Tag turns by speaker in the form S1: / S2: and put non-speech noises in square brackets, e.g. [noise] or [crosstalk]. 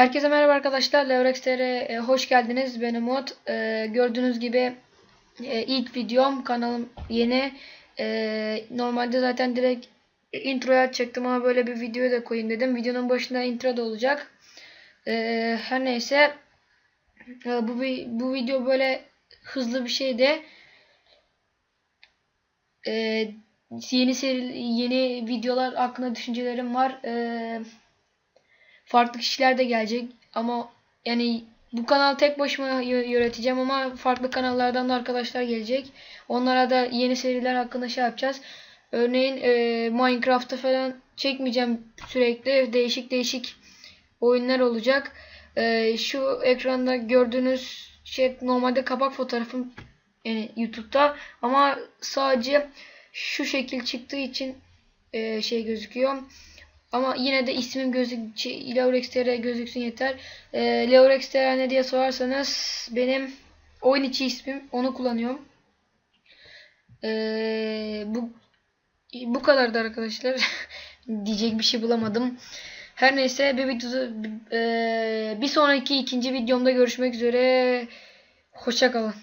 S1: Herkese merhaba arkadaşlar. Levrex'lere hoş geldiniz. Ben Umut. E, gördüğünüz gibi e, ilk videom. Kanalım yeni. E, normalde zaten direkt introya çektim ama böyle bir videoyu da koyayım dedim. Videonun başında intro da olacak. E, her neyse. E, bu, bu video böyle hızlı bir şeydi. E, yeni seri, yeni videolar hakkında düşüncelerim var. Eee farklı kişiler de gelecek ama yani bu kanal tek başıma yö- yöneteceğim ama farklı kanallardan da arkadaşlar gelecek. Onlara da yeni seriler hakkında şey yapacağız. Örneğin e, Minecraft'ta falan çekmeyeceğim sürekli. Değişik değişik oyunlar olacak. E, şu ekranda gördüğünüz şey normalde kapak fotoğrafım yani YouTube'da ama sadece şu şekil çıktığı için e, şey gözüküyor. Ama yine de ismim gözük şey, gözüksün yeter. E, Leorexter ne diye sorarsanız benim oyun içi ismim. Onu kullanıyorum. E, bu bu kadardı arkadaşlar. [laughs] Diyecek bir şey bulamadım. Her neyse bir videoda e, bir sonraki ikinci videomda görüşmek üzere. Hoşça kalın.